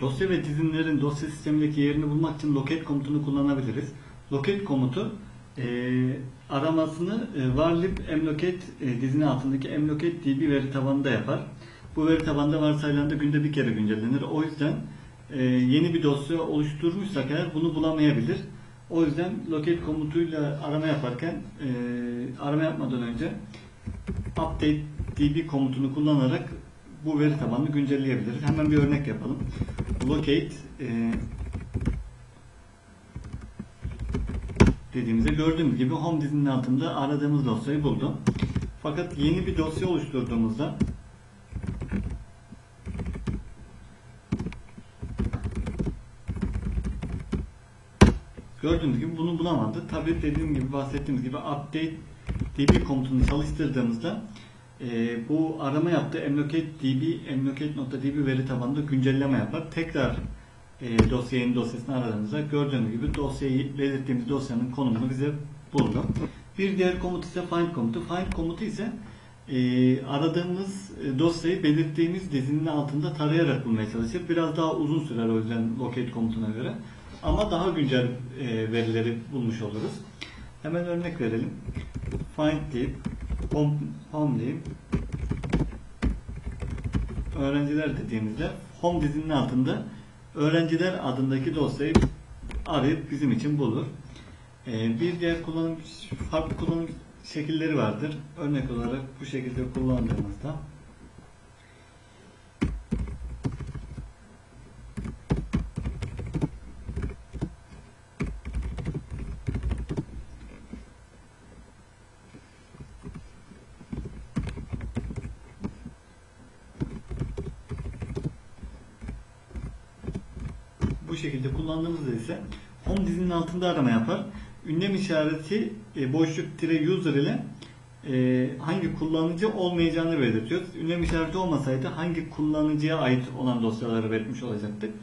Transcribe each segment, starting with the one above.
Dosya ve dizinlerin dosya sistemindeki yerini bulmak için locate komutunu kullanabiliriz. Locate komutu e, aramasını e, varlib mlocate e, dizini altındaki mlocate db veri tabanında yapar. Bu veri tabanında varsayılanda günde bir kere güncellenir. O yüzden e, yeni bir dosya oluşturmuşsak eğer bunu bulamayabilir. O yüzden locate komutuyla arama yaparken e, arama yapmadan önce update db komutunu kullanarak bu veri tabanını güncelleyebiliriz. Hemen bir örnek yapalım. Locate e, dediğimizde gördüğümüz gibi home dizinin altında aradığımız dosyayı buldu. Fakat yeni bir dosya oluşturduğumuzda gördüğünüz gibi bunu bulamadı. Tabi dediğim gibi bahsettiğimiz gibi update db komutunu çalıştırdığımızda e, bu arama yaptığı mlocate db mlocate.db veri tabanında güncelleme yapar. Tekrar e, dosyayı dosyasını aradığımızda gördüğünüz gibi dosyayı belirttiğimiz dosyanın konumunu bize buldu. Bir diğer komut ise find komutu. Find komutu ise e, aradığımız e, dosyayı belirttiğimiz dizinin altında tarayarak bulmaya çalışır. Biraz daha uzun sürer o yüzden locate komutuna göre. Ama daha güncel e, verileri bulmuş oluruz. Hemen örnek verelim. Find deyip home, deyip öğrenciler dediğimizde home dizinin altında öğrenciler adındaki dosyayı arayıp bizim için bulur. Ee, bir diğer kullanım farklı kullanım şekilleri vardır. Örnek olarak bu şekilde kullandığımızda bu şekilde kullandığımızda ise home dizinin altında arama yapar. Ünlem işareti e, boşluk tire user ile e, hangi kullanıcı olmayacağını belirtiyoruz. Ünlem işareti olmasaydı hangi kullanıcıya ait olan dosyaları belirtmiş olacaktık.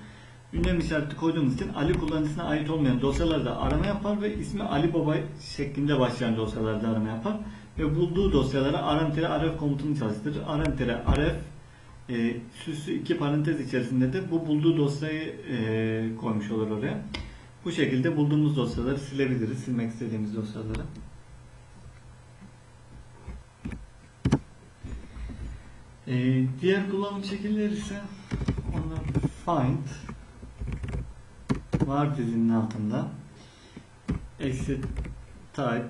Ünlem işareti koyduğumuz için Ali kullanıcısına ait olmayan dosyalarda arama yapar ve ismi Ali Baba şeklinde başlayan dosyalarda arama yapar ve bulduğu dosyalara rm-rf komutunu çalıştırır. rm-rf e, süslü iki parantez içerisinde de bu bulduğu dosyayı e, koymuş olur oraya. Bu şekilde bulduğumuz dosyaları silebiliriz. Silmek istediğimiz dosyaları. E, diğer kullanım şekilleri ise onlar find var dizinin altında eksi type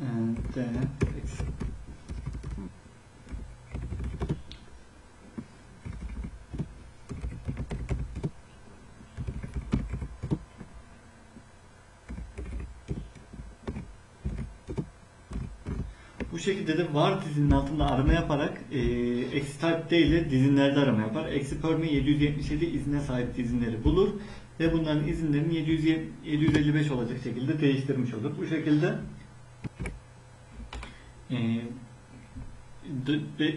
e, d eksi Bu şekilde de var dizinin altında arama yaparak e, eksi type ile dizinlerde arama yapar. Eksi permi 777 izine sahip dizinleri bulur ve bunların izinlerini 700, 755 olacak şekilde değiştirmiş olur. Bu şekilde e,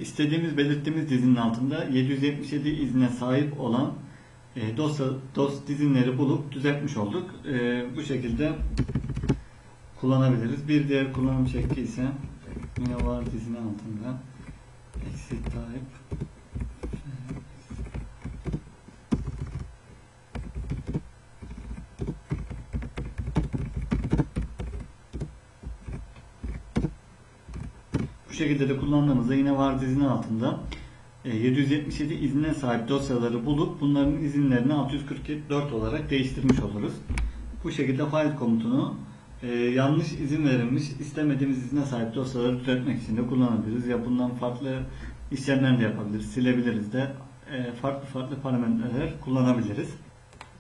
istediğimiz belirttiğimiz dizinin altında 777 izine sahip olan e, dosya dos dizinleri bulup düzeltmiş olduk. E, bu şekilde kullanabiliriz. Bir diğer kullanım şekli ise yine var dizinin altında. Eksi type bu şekilde de kullandığımızda yine var dizinin altında. E, 777 izine sahip dosyaları bulup bunların izinlerini 644 olarak değiştirmiş oluruz. Bu şekilde file komutunu e, yanlış izin verilmiş, istemediğimiz izine sahip dosyaları düzeltmek için de kullanabiliriz. Ya bundan farklı işlemler de yapabiliriz, silebiliriz de e, farklı farklı parametreler kullanabiliriz.